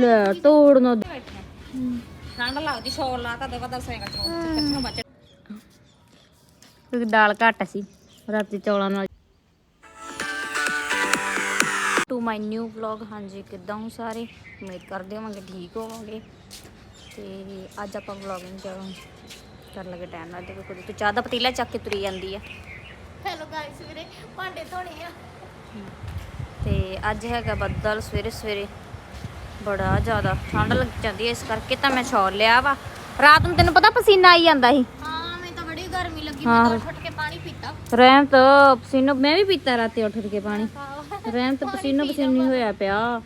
ਲੈ ਤੋੜਨਾ ਠੰਡ ਲੱਗਦੀ ਸ਼ੋਰ ਲਾ ਤਾਂ ਦੇ ਬਦਲ ਸਾਈਕਲ ਚਲਾਉਂ ਕਿੱਥੋਂ ਬਚ ਕਿਉਂਕਿ ਦਾਲ ਘੱਟ ਸੀ ਰਾਤੀ ਚੌਲਾਂ ਨਾਲ ਟੂ ਮਾਈ ਨਿਊ ਵਲੌਗ ਹਾਂਜੀ ਕਿੱਦਾਂ ਹੋ ਸਾਰੇ ਉਮੀਦ ਕਰਦੇ ਹੋਵਾਂਗੇ ਠੀਕ ਹੋਵੋਗੇ ਤੇ ਅੱਜ ਆਪਾਂ ਵਲੌਗਿੰਗ ਕਰਨ ਕਰਨ ਲੱਗੇ ਟਾਈਮ ਨਾਲ ਦੇਖੋ ਕੁੜੀ ਤੂੰ ਚਾਹ ਦਾ ਪਤੀਲਾ ਚੱਕ ਕੇ ਤੁਰੀ ਜਾਂਦੀ ਆ ਹੈਲੋ ਗਾਇਸ ਵੀਰੇ ਭਾਂਡੇ ਧੋਣੇ ਆ ਤੇ ਅੱਜ ਹੈਗਾ ਬੱਦਲ ਸਵੇਰੇ ਸਵੇਰੇ ਬੜਾ ਜ਼ਿਆਦਾ ਠੰਡ ਲੱਗ ਜਾਂਦੀ ਹੈ ਇਸ ਕਰਕੇ ਤਾਂ ਮੈਂ ਛੋੜ ਲਿਆ ਵਾ। ਰਾਤ ਨੂੰ ਤੈਨੂੰ ਪਤਾ ਪਸੀਨਾ ਆਈ ਜਾਂਦਾ ਸੀ। ਹਾਂ ਮੈਨੂੰ ਤਾਂ ਬੜੀ ਗਰਮੀ ਲੱਗੀ। ਮੈਂ ਤਾਂ ਉੱਠ ਕੇ ਪਾਣੀ ਪੀਤਾ। ਰਹਿਮ ਤਾਂ ਪਸੀਨੋ ਮੈਂ ਵੀ ਪੀਤਾ ਰਾਤੇ ਉੱਠ ਕੇ ਪਾਣੀ। ਰਹਿਮ ਤਾਂ ਪਸੀਨੋ ਪਸੀਨੀ ਹੋਇਆ ਪਿਆ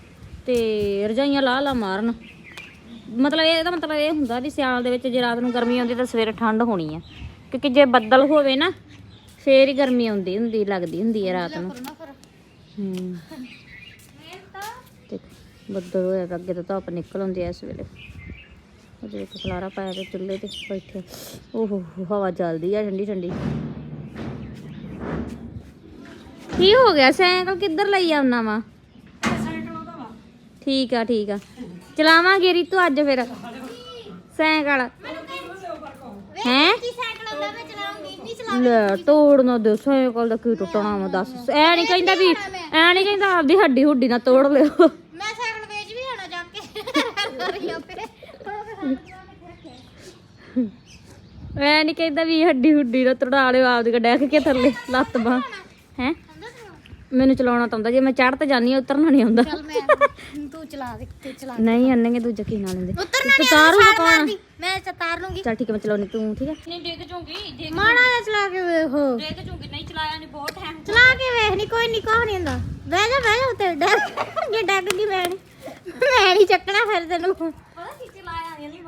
ਤੇ ਰਜਾਈਆਂ ਲਾ ਲਾ ਮਾਰਨ। ਮਤਲਬ ਇਹ- ਇਹਦਾ ਮਤਲਬ ਇਹ ਹੁੰਦਾ ਵੀ ਸਿਆਲ ਦੇ ਵਿੱਚ ਜੇ ਰਾਤ ਨੂੰ ਗਰਮੀ ਆਉਂਦੀ ਤਾਂ ਸਵੇਰੇ ਠੰਡ ਹੋਣੀ ਆ। ਕਿਉਂਕਿ ਜੇ ਬੱਦਲ ਹੋਵੇ ਨਾ ਫੇਰ ਹੀ ਗਰਮੀ ਆਉਂਦੀ ਹੁੰਦੀ ਲੱਗਦੀ ਹੁੰਦੀ ਹੈ ਰਾਤ ਨੂੰ। ਹੂੰ। ਤੇ ਬੱਦਲ ਹੋਇਆ ਤਾਂ ਅੱਗੇ ਤਾਂ ਧੁੱਪ ਨਿਕਲ ਆਉਂਦੀ ਐ ਇਸ ਵੇਲੇ। ਉਹਦੇ ਇੱਕ ਖਲਾਰਾ ਪਾਇਆ ਤੇ ਚੁੱਲ੍ਹੇ ਤੇ ਬੈਠੇ। ਓਹੋ, ਹਵਾ ਚੱਲਦੀ ਆ ਠੰਡੀ ਠੰਡੀ। ਕੀ ਹੋ ਗਿਆ? ਸਾਈਕਲ ਕਿੱਧਰ ਲਈ ਆਉਣਾ ਵਾ? ਠੀਕ ਆ ਠੀਕ ਆ। ਚਲਾਵਾਂਗੇ ਰੀਤੂ ਅੱਜ ਫਿਰ। ਸਾਈਕਲ। ਹੈ? ਲੈ ਤੋੜਨਾ ਦੇ ਸਾਈਕਲ ਦਾ ਕੀ ਟੁੱਟਣਾ ਵਾ, ਦੱਸ। ਐ ਨਹੀਂ ਕਹਿੰਦਾ ਵੀ, ਐ ਨਹੀਂ ਕਹਿੰਦਾ ਆਪਦੀ ਹੱਡੀ ਹੁੱਡੀ ਨਾ ਤੋੜ ਲਿਓ ਮੈਂ ਸਾਈਕਲ ਵੇਚ ਵੀ ਆਣਾ ਜਾ ਕੇ ਰਹੀ ਆਪੇ ਐ ਨਹੀਂ ਕਹਿੰਦਾ ਵੀ ਹੱਡੀ ਹੁੱਡੀ ਨਾ ਤੋੜਾ ਲਿਓ ਆਪਦੀ ਡੈਕ ਕੇ ਥੱਲੇ ਲੱਤ ਬਾਹ। ਹੈ? ਮੈਨੂੰ ਚਲਾਉਣਾ ਤਾਂ ਆਉਂਦਾ ਜੇ ਮੈਂ ਚੜ੍ਹ ਤੇ ਜਾਨੀ ਆ ਉਤਰਨਾ ਨਹੀਂ ਆਉਂਦਾ। ਚੱਲ ਮੈਂ ਤੂੰ ਚਲਾ ਦੇ ਤੂੰ ਚਲਾ ਨਹੀਂ ਅੰਨੇਗੇ ਦੂਜਾ ਕੀ ਨਾ ਲੈਂਦੇ। ਉਤਰਨਾ ਤੂੰ ਨਹੀਂ ਤਾਰੂਗਾ ਕੌਣ ਮੈਂ ਤਾਰ ਲੂੰਗੀ। ਚੱਲ ਠੀਕ ਹੈ ਮੈਂ ਚਲਾਉਣੀ ਤੂੰ ਠੀਕ ਹੈ? ਨਹੀਂ ਡਿੱਗ ਜੂਗੀ ਡਿੱਗ ਮਾੜਾ ਜਿਹਾ ਚਲਾ ਕੇ ਵੇਖੋ। ਡਿੱਗ ਜੂਗੀ ਨਹੀਂ ਚਲਾਇਆ ਨਹੀਂ ਬਹੁਤ ਟਾਈਮ ਚਲਾ ਕੇ ਵੇਖ ਨਹੀਂ ਕੋਈ ਨਹੀਂ ਕੋਹ ਨਹੀਂ ਹੁੰਦਾ। ਬਹਿ ਜਾ ਬਹਿ ਜਾ ਉੱਤੇ ਡੱਗ ਜੇ ਡੱਗ ਗਈ ਮੈਂ ਮੈਂ ਨਹੀਂ ਚੱਕਣਾ ਫਿਰ ਤੈਨੂੰ। ਪਤਾ ਕੀ ਚਲਾਇਆ ਨਹੀਂ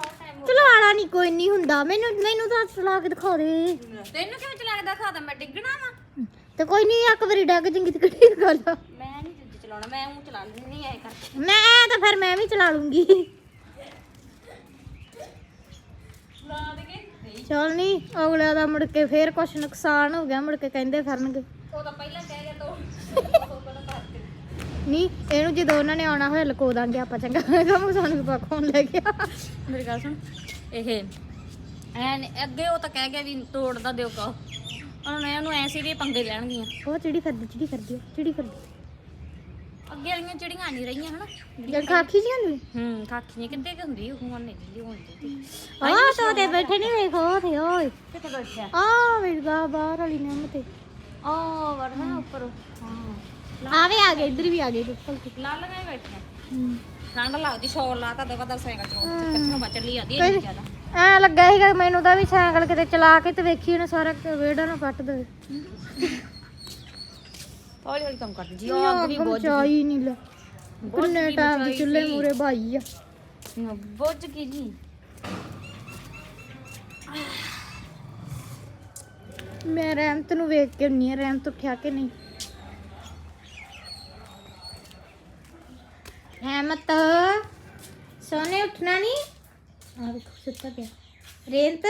ਚਲਾਣਾ ਨਹੀਂ ਕੋਈ ਨਹੀਂ ਹੁੰਦਾ। ਮੈਨੂੰ ਮੈਨੂੰ ਤਾਂ ਚਲਾ ਕੇ ਦਿਖਾ ਦੇ। ਤੈਨੂੰ ਕਿਵੇਂ ਚਲਾਇਆ ਦਿਖਾ ਦਾਂ? ਮੈਂ ਡਿੱਗਣਾ ਵਾ। ਤੇ ਕੋਈ ਨਹੀਂ ਇੱਕ ਵਾਰੀ ਡੱਗ ਜਿੰਗੀ ਤੇ ਕਿਹੜੀ ਗੱਲ। ਮੈਂ ਨਹੀਂ ਜਿੱਦ ਚਲਾਉਣਾ ਮੈਂ ਉਹ ਚਲਾ ਲੈਣੀ ਐ ਕਰਕੇ। ਮੈਂ ਤਾਂ ਫਿਰ ਮੈਂ ਵੀ ਚਲਾ ਲੂੰਗੀ। ਚਲਾ ਦੇਗੇ? ਚੱਲ ਨਹੀਂ ਅਗਲੇ ਦਾ ਮੁੜ ਕੇ ਫੇਰ ਕੁਛ ਨੁਕਸਾਨ ਹੋ ਗਿਆ ਮੁੜ ਕੇ ਕਹਿੰਦੇ ਫਿਰਨਗੇ। ਉਹ ਤਾਂ ਪਹਿਲਾਂ ਕਹਿ ਗਿਆ ਤੋ। ਨਹੀਂ ਇਹਨੂੰ ਜਦੋਂ ਉਹਨਾਂ ਨੇ ਆਉਣਾ ਹੋਇਆ ਲਕੋ ਦਾਂਗੇ ਆਪਾਂ ਚੰਗਾ ਕੰਮ ਸਾਨੂੰ ਵੀ ਪਖਾਉਣ ਲੈ ਗਿਆ? ਮੇਰੀ ਗੱਲ ਸੁਣ ਇਹ ਐ ਨੀ- ਅੱਗੇ ਉਹ ਤਾਂ ਕਹਿ ਗਿਆ ਵੀ ਤੋੜਦਾ ਦਿਓ ਕਾ ਉਹਨਾਂ ਨੇ ਉਹਨੂੰ ਐ ਸੀ ਵੀ ਪੰਗੇ ਲੈਣਗੀਆਂ। ਉਹ ਚਿੜੀ ਕਰਦੀ ਚਿੜੀ ਕਰਦੀ ਆ, ਚਿੜੀ ਕਰਦੀ ਅੱਗੇ ਵਾਲੀਆਂ ਚਿੜੀਆਂ ਨਹੀਂ ਰਹੀਆਂ ਹਨਾ? ਜਦ ਖਾਖੀ ਜੀ ਹੁੰਦੀ ਹੂੰ ਕਾਖੀਆਂ ਕਿੱਦੇ ਕਿ ਹੁੰਦੀ ਉਹ ਹੁਣ ਨਹੀਂ ਦਿੰਦੀ ਹੁੰਦੀ ਆ ਤੋ ਤੇ ਬੈਠੇ ਨਹੀਂ ਵੇਖੋ ਤੇ ਓਏ। ਕਿੱਥੇ ਬੈਠਿਆ? ਆ ਵੇਗਾ ਬਾਹਰ ਵਾਲੀ ਨਿੰਮ ਤੇ। ਆ ਵੜਨਾ ਉੱਪਰ। ਹਾਂ। ਆਵੇ ਆ ਗਏ ਇੱਧਰ ਵੀ ਆ ਗਏ ਬਿਲਕੁਲ ਤੇ ਲਾਲ ਲਗਾਏ ਬੈਠੇ ਹੂੰ। ਠੰਡ ਲੱਗਦੀ ਸ਼ੋਰ ਲਾ ਤਾਂ ਦੇ ਬਦਲ ਸਾਈਕਲ ਚਲਾਉਂ ਕਿੱਥੋਂ ਬਚ ਲਈ ਜਾਂਦੀ ਇੰਨੀ ਜ਼ਿਆਦਾ। ਐ ਲੱਗਾ ਸੀਗਾ ਮੈਨੂੰ ਤਾਂ ਵੀ ਸਾਈਕਲ ਕਿਤੇ ਚਲਾ ਕੇ ਤੇ ਵੇਖੀ ਉਹਨੇ ਸਾਰਾ ਵੇੜਾ ਨਾ ਪੱਟ ਦੇ ਹੌਲੀ ਹੌਲੀ ਕੰਮ ਕਰਦੀ ਜੀ ਅੱਗ ਵੀ ਬਹੁਤ ਚਾਈ ਨਹੀਂ ਲੈ। ਕਿੰਨੇ ਟਾਈਮ ਦੀ ਚੁੱਲ੍ਹੇ ਮੂਰੇ ਭਾਈ ਆ। ਬੁੱਝ ਗਈ ਜੀ ਮੈਂ ਰਹਿਮਤ ਨੂੰ ਵੇਖ ਕੇ ਹੁੰਨੀ ਆ ਰਹਿਮਤ ਉੱਠਿਆ ਕਿ ਨਹੀਂ? ਰਹਿਮਤ ਸੋਨੇ ਉੱਠਣਾ ਨਹੀਂ? ਆ ਵੇਖੋ, ਸੁੱਤਾ ਪਿਆ। ਰੇਂਤ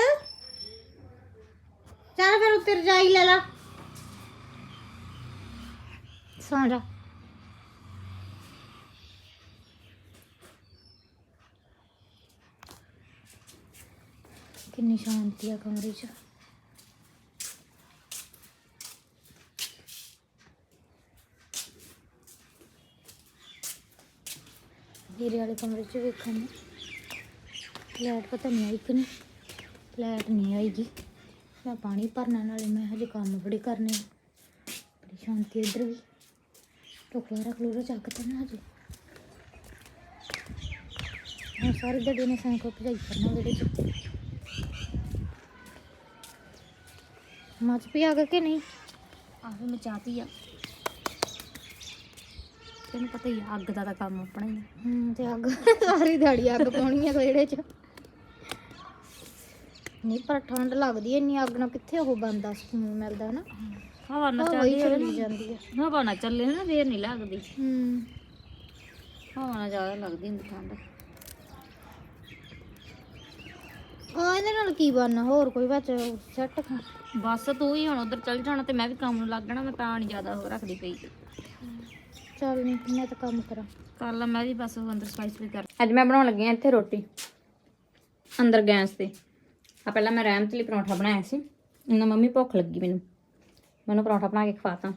ਚੱਲ ਫਿਰ ਉੱਤੇ ਰਜਾਈ ਲੈ ਲਾ। ਸੌਂ ਜਾ। ਕਿੰਨੀ ਸ਼ਾਂਤੀ ਆ ਕਮਰੇ 'ਚ। ਹੀਰੇ ਵਾਲੇ ਕਮਰੇ 'ਚ ਵੇਖਣ ਨੂੰ ਲਾਈਟ ਪਤਾ ਨਹੀਂ ਆਈ ਕਿ ਨਹੀਂ। ਲਾਈਟ ਨਹੀਂ ਆਈਗੀ। ਮੈਂ ਪਾਣੀ ਭਰਨਾ, ਨਾਲੇ ਮੈਂ ਹਜੇ ਕੰਮ ਬੜੇ ਕਰਨੇ ਬੜੀ ਸ਼ਾਂਤੀ ਇੱਧਰ ਵੀ। ਟੋਕਲਾ ਰੱਖ ਲੋ ਚੱਕ ਤੇ ਨਾ ਹਜੇ। ਹੁਣ ਸਾਰੇ ਦਿਹਾੜੀ ਨੇ ਸਾਈਕਲ ਭਜਾਈ ਕਰਨਾ ਵਿਹੜੇ 'ਚ ਮੱਚ ਪੀ ਆ ਨਹੀਂ? ਆਹੋ, ਮੈਂ ਆ। ਤੈਨੂੰ ਪਤਾ ਹੀ ਆ, ਅੱਗ ਦਾ ਤਾਂ ਕੰਮ ਆਪਣਾ ਹੀ ਆ। ਹੂੰ ਤੇ ਅੱਗ ਸਾਰੀ ਦਿਹਾੜੀ ਅੱਗ ਪਾਉਣੀ ਆ ਵਿਹੜੇ 'ਚ। ਨਹੀਂ ਪਰ ਠੰਡ ਲੱਗਦੀ ਐ ਇੰਨੀ ਅੱਗ ਨਾਲ ਕਿੱਥੇ ਉਹ ਬੰਦਾ ਸਕੂਨ ਮਿਲਦਾ ਨਾ ਹਵਾ ਨਾ ਹਵਾ ਹੀ ਚੱਲਦੀ ਚੱਲੀ ਜਾਂਦੀ ਹੈ ਹਵਾ ਨਾ ਚੱਲੇ ਨਾ ਫੇਰ ਨਹੀਂ ਲੱਗਦੀ। ਹੂੰ। ਹਵਾ ਨਾਲ ਜ਼ਿਆਦਾ ਲੱਗਦੀ ਹੁੰਦੀ ਠੰਡ। ਆ ਇਹਦੇ ਨਾਲ ਕੀ ਬਣਨਾ ਹੋਰ ਕੋਈ ਵਿੱਚ ਸੈੱਟ ਬਸ ਤੂੰ ਹੀ ਹੁਣ ਉਧਰ ਚੱਲ ਜਾਣਾ ਤੇ ਮੈਂ ਵੀ ਕੰਮ ਨੂੰ ਲੱਗਣਾ ਮੈਂ ਤਾਂ ਨਹੀਂ ਜ਼ਿਆਦਾ ਉਹ ਰੱਖਦੀ ਪਈ। ਚੱਲ ਨਹੀਂ ਮੈਂ ਤਾਂ ਕੰਮ ਕਰਾਂ। ਕਰ ਲਾ ਮੈਂ ਵੀ ਬਸ ਉਹ ਅੰਦਰ ਸਪਾਈਸ ਵੀ ਕਰ ਅੱਜ ਮੈਂ ਬਣਾਉਣ ਲੱਗੀ ਆ ਇੱਥੇ ਰੋਟੀ ਅੰਦਰ ਗੈਸ ਤੇ। ਆ ਪਹਿਲਾਂ ਮੈਂ ਰਹਿਮਤ ਲਈ ਪਰੌਂਠਾ ਬਣਾਇਆ ਸੀ ਉਹਨਾਂ ਮੰਮੀ ਭੁੱਖ ਲੱਗੀ ਮੈਨੂੰ। ਮੈਨੂੰ ਪਰੌਂਠਾ ਬਣਾ ਕੇ ਖਵਾਤਾ।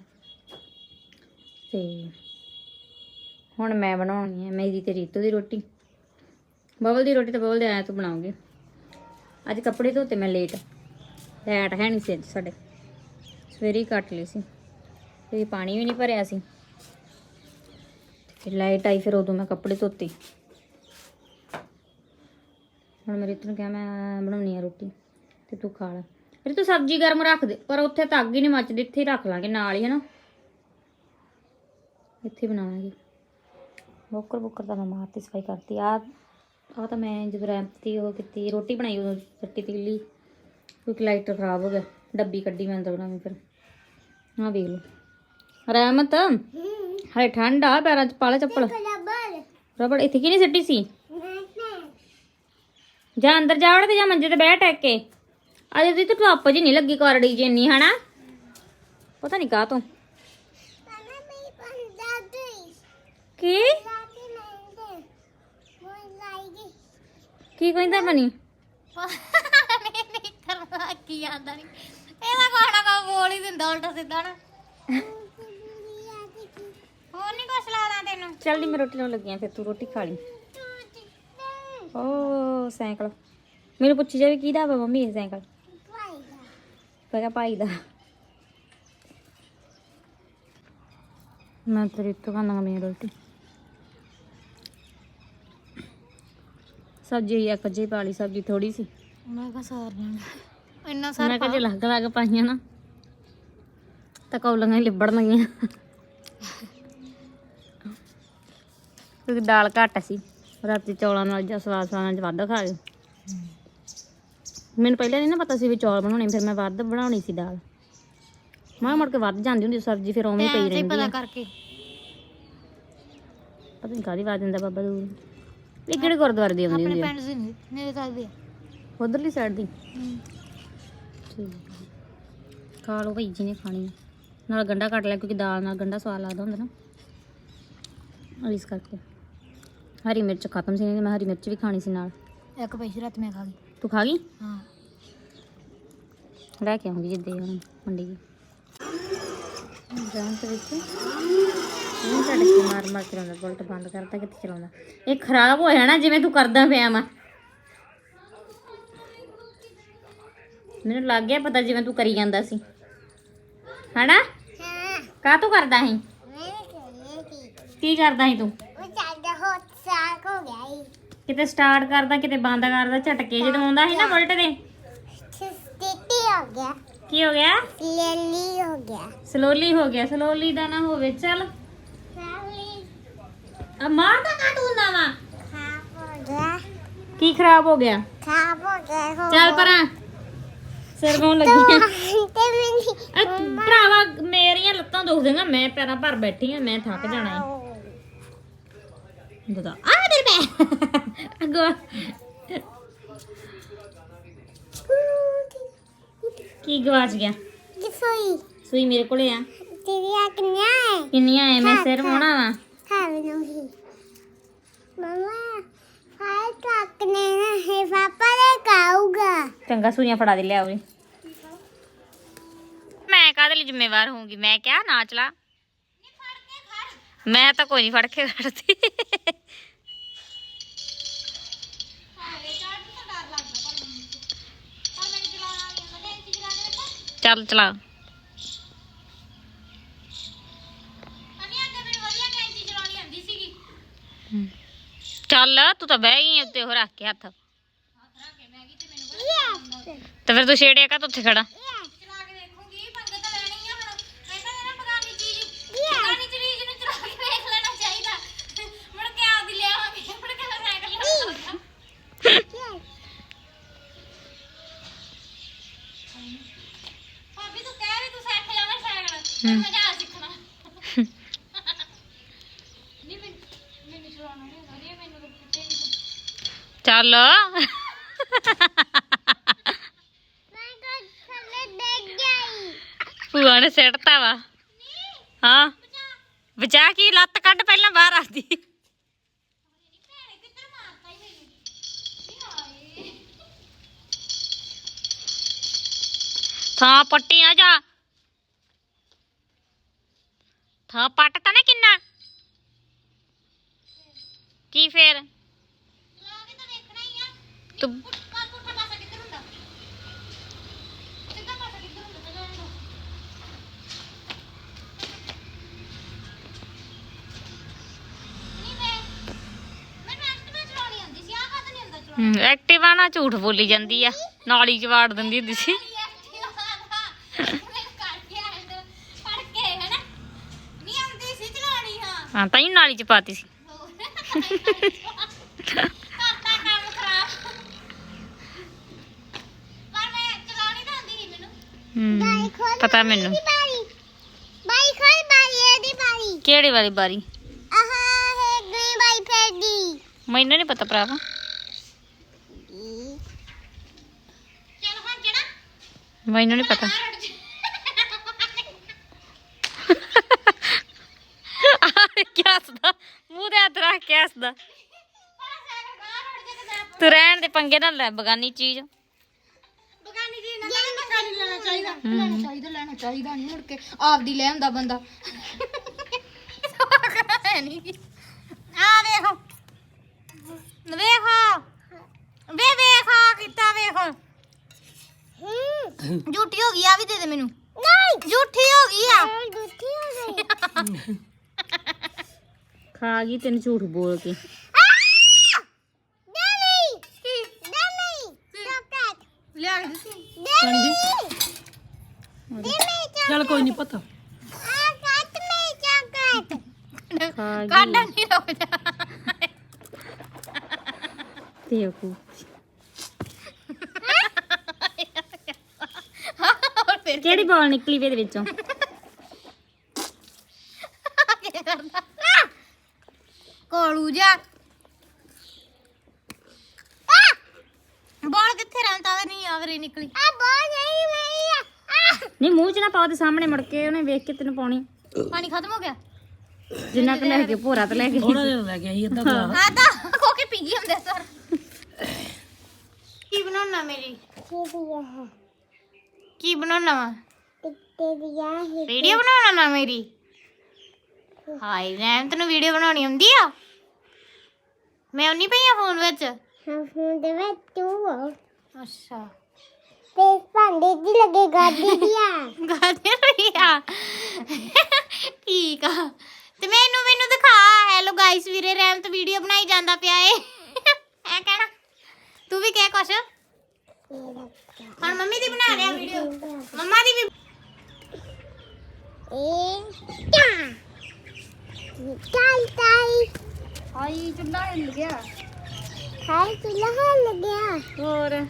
ਤੇ ਹੁਣ ਮੈਂ ਬਣਾਉਣੀ ਹੈ ਮੇਰੀ ਤੇ ਰੀਤੂ ਦੀ ਰੋਟੀ। ਬਬਲ ਦੀ ਰੋਟੀ ਤਾਂ ਬਬਲ ਦੇ ਆਇਆ ਤੂੰ ਬਣਾਉਂਗੀ। ਅੱਜ ਕੱਪੜੇ ਧੋਤੇ ਮੈਂ ਲੇਟ। ਲੈਟ ਹੈ ਨਹੀਂ ਸੀ ਅੱਜ ਸਾਡੇ। ਸਵੇਰੇ ਹੀ ਕੱਟ ਲਈ ਸੀ। ਤੇ ਪਾਣੀ ਵੀ ਨਹੀਂ ਭਰਿਆ ਸੀ। ਫਿਰ ਲਾਈਟ ਆਈ ਫਿਰ ਉਦੋਂ ਮੈਂ ਕੱਪੜੇ ਧੋਤੇ। ਹੁਣ ਮੇਰੇ ਤੋਂ ਕਿਹਾ ਮੈਂ ਬਣਾਉਣੀ ਆ ਰੋਟੀ ਤੇ ਤੂੰ ਖਾ ਲੈ। ਫਿਰ ਤੂੰ ਸਬਜ਼ੀ ਗਰਮ ਰੱਖ ਦੇ, ਪਰ ਉੱਥੇ ਤਾਂ ਅੱਗ ਹੀ ਨਹੀਂ ਮੱਚਦੀ, ਇੱਥੇ ਹੀ ਰੱਖ ਲਾਂਗੇ ਨਾਲ ਹੀ ਹੈ ਨਾ ਇੱਥੇ ਹੀ ਬਣਾਵਾਂਗੇ। ਬੋਕਰ ਬੋਕਰ ਤਾਂ ਮੈਂ ਮਾਰਤੀ, ਸਫ਼ਾਈ ਕਰਤੀ। ਆ ਆ ਤਾਂ ਮੈਂ ਜਦੋਂ ਰੈਂਪ ਦੀ ਉਹ ਕੀਤੀ, ਰੋਟੀ ਬਣਾਈ ਉਦੋਂ ਚੱਟੀ ਤੀਲੀ ਕਿਉਂਕਿ ਲਾਈਟਰ ਖਰਾਬ ਹੋ ਗਿਆ, ਡੱਬੀ ਕੱਢੀ ਮੈਂ ਅੰਦਰ ਬਣਾਉਣੀ ਫਿਰ। ਹਾਂ ਵੇਖ ਲਓ। ਰਹਿਮਤ। ਹਾਏ ਠੰਡਾ ਪੈਰਾਂ 'ਚ ਪਾ ਲੈ ਚੱਪਲ ਰਬੜ ਇੱਥੇ ਕੀ ਨਹੀਂ ਸਿੱਟੀ ਸੀ? ਜਾ ਅੰਦਰ ਜਾ ਵੜ ਤੇ ਜਾ ਮੰਜੇ ਤੇ ਬਹਿ ਟੈਕ ਕੇ। ਅਜੇ ਦੀ ਤਾਂ ਧੁੱਪ ਜੀ ਨਹੀਂ ਲੱਗੀ ਕਰੜੀ ਜੀ ਇੰਨੀ ਹਨਾ? ਪਤਾ ਨਹੀਂ ਕਾਹ ਤੋਂ। ਕੀ? ਕੀ ਕਹਿੰਦਾ ਮਨੀ ਨਹੀਂ ਕਰਦਾ ਕੀ ਆਂਦਾ ਨਹੀਂ ਇਹਦਾ ਕੋਣਾ ਕਾ ਬੋਲ ਹੀ ਦਿੰਦਾ ਉਲਟਾ ਸਿੱਧਾ ਨਾ। ਤੈਨੂੰ? ਚੱਲ ਨੀ ਮੈਂ ਰੋਟੀ ਲਾਉਣ ਲੱਗੀ ਆਂ ਫਿਰ ਤੂੰ ਰੋਟੀ ਖਾ ਲਈ। ਓ ਸਾਈਕਲ। ਮੈਨੂੰ ਪੁੱਛੀ ਜਾਵੇ ਕਿਹਦਾ ਵਾ ਮੰਮੀ ਇਹ ਸਾਈਕਲ? ਮੈਂ ਕਿਹਾ ਭਾਈ ਦਾ। ਮੈਂ ਤੇਰੀ ਤੋਂ ਖਾਣਾ ਮੇਰੀ ਰੋਟੀ। ਸਬਜ਼ੀ ਇੱਕ ਜੀ ਪਾ ਲਈ ਸਬਜ਼ੀ ਥੋੜੀ ਸੀ। ਮੈਂ ਕਹਾ ਸਾਰ ਜਾਣਾ ਇੰਨਾ ਮੈਂ ਕਿਹਾ ਜੇ ਲੱਗ ਲੱਗ ਪਾਈਆਂ ਨਾ ਤਾਂ ਕੌਲੀਆਂ ਹੀ ਲਿਬੜਨਗੀਆਂ। ਕਿਉਂਕਿ ਦਾਲ ਘੱਟ ਸੀ। ਰਾਤੀ ਚੌਲਾਂ ਨਾਲ ਜਾਂ ਸਵਾਦ ਸਵਾਦ ਨਾਲ ਵੱਧ ਖਾ ਗਏ ਮੈਨੂੰ ਪਹਿਲਾਂ ਨਹੀਂ ਨਾ ਪਤਾ ਸੀ ਵੀ ਚੌਲ ਬਣਾਉਣੇ ਫਿਰ ਮੈਂ ਵੱਧ ਬਣਾਉਣੀ ਸੀ ਦਾਲ। ਮੈਂ ਮੁੜ ਕੇ ਵੱਧ ਜਾਂਦੀ ਹੁੰਦੀ ਸਬਜ਼ੀ ਫਿਰ ਉਵੇਂ ਪਈ ਰਹਿੰਦੀ ਪਤਾ। ਕਰਕੇ। ਪਤਾ ਨਹੀਂ ਕਾਦੀ ਆਵਾਜ਼ ਦਿੰਦਾ ਬਾਬਾ ਦੂਰ। ਇਹ ਕਿਹੜੇ ਗੁਰਦੁਆਰੇ ਦੀ ਆਉਂਦੀ ਹੁੰਦੀ ਆਪਣੇ ਪਿੰਡ ਸੀ ਮੇਰੇ ਤਾਂ ਦੇ ਉਧਰਲੀ ਸਾਈਡ ਦੀ। ਠੀਕ ਖਾ ਲਓ ਭਾਈ ਜੀ ਨੇ ਖਾਣੀ। ਨਾਲ ਗੰਡਾ ਕੱਟ ਲਿਆ ਕਿਉਂਕਿ ਦਾਲ ਨਾਲ ਗੰਡਾ ਸਵਾਦ ਲੱਗਦਾ ਹੁੰਦਾ ਨਾ। ਇਸ ਕਰਕੇ। ਹਰੀ ਮਿਰਚ ਖਤਮ ਸੀ ਨਹੀਂ ਮੈਂ ਹਰੀ ਮਿਰਚ ਵੀ ਖਾਣੀ ਸੀ ਨਾਲ। ਇੱਕ ਪੈਸੇ ਰਾਤ ਮੈਂ ਖਾ ਗਈ। ਤੂੰ ਖਾ ਗਈ? ਹਾਂ। ਲੈ ਕੇ ਆਉਂਗੀ ਜਿੱਦੇ ਹੁਣ ਮੰਡੀ ਗਈ ਜਾਂ ਤੇ ਵਿੱਚ। ਇਹ ਸਾਡੇ ਕੀ ਮਾਰ ਮਾਰ ਕੇ ਲਾਉਂਦਾ ਬੋਲਟ ਬੰਦ ਕਰਤਾ ਕਿੱਥੇ ਚਲਾਉਂਦਾ? ਇਹ ਖਰਾਬ ਹੋ ਜਾਣਾ ਜਿਵੇਂ ਤੂੰ ਕਰਦਾ ਪਿਆ ਵਾ। ਮੈਨੂੰ ਲੱਗ ਗਿਆ ਪਤਾ ਜਿਵੇਂ ਤੂੰ ਕਰੀ ਜਾਂਦਾ ਸੀ। ਹਨਾ? ਕਾਹ ਤੂੰ ਕਰਦਾ ਸੀ। ਕੀ ਕਰਦਾ ਸੀ ਤੂੰ? ਕਿਤੇ ਸਟਾਰਟ ਕਰਦਾ ਕਿਤੇ ਬੰਦ ਕਰਦਾ ਝਟਕੇ ਜਦੋਂ ਆਉਂਦਾ ਸੀ ਨਾ ਬੁਲਟ ਦੇ। ਕੀ ਹੋ ਗਿਆ? ਸਲੋਲੀ ਹੋ ਗਿਆ। ਸਲੋਲੀ ਦਾ ਨਾ ਹੋਵੇ ਚੱਲ। ਆ ਮਾਰਦਾ ਕਾਟੂਨ ਦਾ ਵਾ। ਕੀ ਖਰਾਬ ਹੋ ਗਿਆ? ਚੱਲ ਪਰਾਂ। ਸਿਰ ਗਾਉਣ ਲੱਗੀ ਆ ਆ ਭਰਾਵਾ ਮੇਰੀਆਂ ਲੱਤਾਂ ਦੁਖਦੀਆਂ ਮੈਂ ਪੈਰਾਂ ਭਰ ਬੈਠੀ ਆ ਮੈਂ ਥੱਕ ਜਾਣਾ ਹੈ ਦਦਾ ਆ ਮੇਰੇ ਪੈ ਅੱਗੋ ਕੀ ਗਵਾਚ ਗਿਆ ਸੂਈ ਮੇਰੇ ਕੋਲੇ ਆ ਕਿੰਨੀਆਂ ਐ ਮੈਂ ਸਿਰ ਮੋਣਾ ਵਾ ਚੰਗਾ ਸੂਈਆਂ ਫੜਾ ਦੇ ਲਿਆ ਉਰੇ ਮੈਂ ਕਾਹਦੇ ਲਈ ਜ਼ਿੰਮੇਵਾਰ ਹੋਊਂਗੀ ਮੈਂ ਕਿਹਾ ਨਾ ਚਲਾ ਮੈਂ ਤਾਂ ਕੋਈ ਨਹੀਂ ਫੜ ਕੇ ਚੱਲ ਚਲਾ। ਚੱਲ ਤੂੰ ਤਾਂ ਬਹਿ ਗਈ ਉੱਤੇ ਉਹ ਰੱਖ ਕੇ ਹੱਥ। ਤੇ ਫਿਰ ਤੂੰ ਛੇੜਿਆ ਕਾ ਉੱਥੇ ਖੜਾ। ਹਮ। ਚੱਲ। ਭੂਆ ਨੇ ਸਿੱਟਤਾ ਵਾ। ਹਾਂ। ਬਚਾ ਕੀ ਲੱਤ ਕੱਢ ਪਹਿਲਾਂ ਬਾਹਰ ਆਦੀ। ਥਾਂ ਪੱਟੀ ਨਾ ਜਾ। ਥਾਂ ਪੱਟ ਤਾਂ ਨਾ ਕਿੰਨਾ? ਕੀ ਫੇਰ? ਤੂੰ ਐਕਟਿਵਾ ਨਾ ਝੂਠ ਬੋਲੀ ਜਾਂਦੀ ਆ। ਨਾਲੀ ਚ ਵਾੜ ਦਿੰਦੀ ਹੁੰਦੀ ਸੀ। ਹਾਂ ਤਾਂ ਹੀ ਨਾਲੀ ਚ ਪਾਤੀ ਸੀ। ਹਮ, ਪਤਾ ਮੈਨੂੰ। ਬਾਈ ਖੋਲ ਬਾਈ ਇਹਦੀ ਬਾਈ ਕਿਹੜੀ ਵਾਲੀ ਬਾਰੀ? ਆਹ ਹੈ ਗਈ ਬਾਈ ਫੇਡੀ ਮੈਨੂੰ ਨਹੀਂ ਪਤਾ ਭਰਾਵਾ। ਚਲ ਹੁਣ ਜਿਹੜਾ ਮੈਨੂੰ ਨਹੀਂ ਪਤਾ ਕੀ ਹੱਸਦਾ ਮੂੰਹ ਦੇ ਹੱਥ ਰੱਖ ਕੇ ਹੱਸਦਾ ਤੂੰ ਰਹਿਣ ਦੇ ਪੰਗੇ ਨਾਲ ਲੈ ਬਗਾਨੀ ਚੀਜ਼। ਬਗਾਨੀ ਜੀ ਨਾਲ ਧੱਕਾ ਨਹੀਂ ਲੈਣਾ ਚਾਹੀਦਾ। ਲੈਣਾ ਚਾਹੀਦਾ ਲੈਣਾ ਚਾਹੀਦਾ ਨਹੀਂ ਮੁੜ ਕੇ। ਆਪਦੀ ਲੈ ਆਉਂਦਾ ਬੰਦਾ। ਨਹੀਂ ਆ ਵੇਖੋ। ਵੇਖੋ। ਵੇ ਵੇਖੋ ਕਿੱਤਾ ਵੇਖੋ। ਝੂਠੀ ਹੋ ਗਈ ਆ ਵੀ ਦੇ ਦੇ ਮੈਨੂੰ। ਨਹੀਂ। ਝੂਠੀ ਹੋ ਗਈ ਆ। ਝੂਠੀ ਹੋ ਗਈ। ਖਾ ਗਈ ਤੈਨੂੰ ਝੂਠ ਬੋਲ ਕੇ। ਲਿਆ ਡੈਮੀ ਚੱਲ ਕੋਈ ਨਹੀਂ ਪਤਾ। ਆ ਕੱਟ ਮੇ ਚਾਕਲੇਟ ਖਾ ਗਈ। ਕਾਢਾ ਨਹੀਂ ਰੁਕ ਜਾ ਬੇਵਕੂਫ ਹੋਰ ਫਿਰ ਕਿਹੜੀ ਬਾਲ ਨਿਕਲੀ ਵੇ ਇਹਦੇ ਵਿੱਚੋਂ ਕੀ ਕਰਦਾ ਕੋਲੂ ਜਾ ਬਾਲ ਕਿੱਥੇ ਰਹਿੰਦਾ? ਤੇ ਨਹੀਂ ਆਵਰੀ ਨਿਕਲੀ। ਆ ਬਾਲ ਨਹੀਂ ਮੈਂ ਨਹੀਂ ਮੂੰਹ 'ਚ ਨਾ ਪਾ ਉਹਦੇ ਸਾਹਮਣੇ ਮੁੜ ਕੇ ਉਹਨੇ ਵੇਖ ਕੇ ਤੈਨੂੰ ਪਾਉਣੀ। ਪਾਣੀ ਖਤਮ ਹੋ ਗਿਆ? ਜਿੰਨਾ ਕੁ ਲੈ ਕੇ ਭੋਰਾ ਤੇ ਲੈ ਕੇ। ਥੋੜਾ ਜਿਹਾ ਲੈ ਗਿਆ ਸੀ ਅੱਧਾ ਗਲਾਸ ਹਾਂ ਤਾਂ ਕੋ ਕੇ ਪੀ ਗਈ ਹੁੰਦੇ ਸਰ? ਕੀ ਬਣਾਉਣਾ ਮੇਰੀ? ਕੀ ਬਣਾਉਣਾ? ਵਾ? ਵੀਡੀਓ ਬਣਾਉਣਾ ਨਾ ਮੇਰੀ? ਹਾਈ ਰੈਮ ਤੈਨੂੰ ਵੀਡੀਓ ਬਣਾਉਣੀ ਆਉਂਦੀ ਆ। ਮੈਂ ਉਨੀ ਪਈ ਆ ਫੋਨ ਵਿੱਚ? ਹਾਂ ਫੋਨ ਦੇ ਵਿੱਚ ਤੂੰ ਅੱਛਾ। ਤੇ ਭਾਂਡੇ ਦੀ ਲੱਗੇ ਗਾਦੀ ਦੀਆਂ ਗਾਦੇ ਰਹੀ ਆ? ਠੀਕ ਆ। ਤੇ ਮੈਨੂੰ ਮੈਨੂੰ ਦਿਖਾ। ਹੈਲੋ ਗਾਇਸ ਵੀਰੇ ਰੈਮ ਤੇ ਵੀਡੀਓ ਬਣਾਈ ਜਾਂਦਾ ਪਿਆ ਏ। ਐ ਕਹਿਣਾ। ਤੂੰ ਵੀ ਕਹਿ ਕੁਛ। ਹੁਣ ਮੰਮੀ ਦੀ ਬਣਾ ਰਿਹਾ ਵੀਡੀਓ ਮੰਮਾ ਦੀ ਵੀ ਇਹ ਟਾਈ ਟਾਈ ਆਈ ਚੁੱਲਾ ਹਿੱਲ ਗਿਆ। ਹਾਈ ਚੁੱਲ੍ਹਾ ਲੱਗਿਆ ਹੋਰ?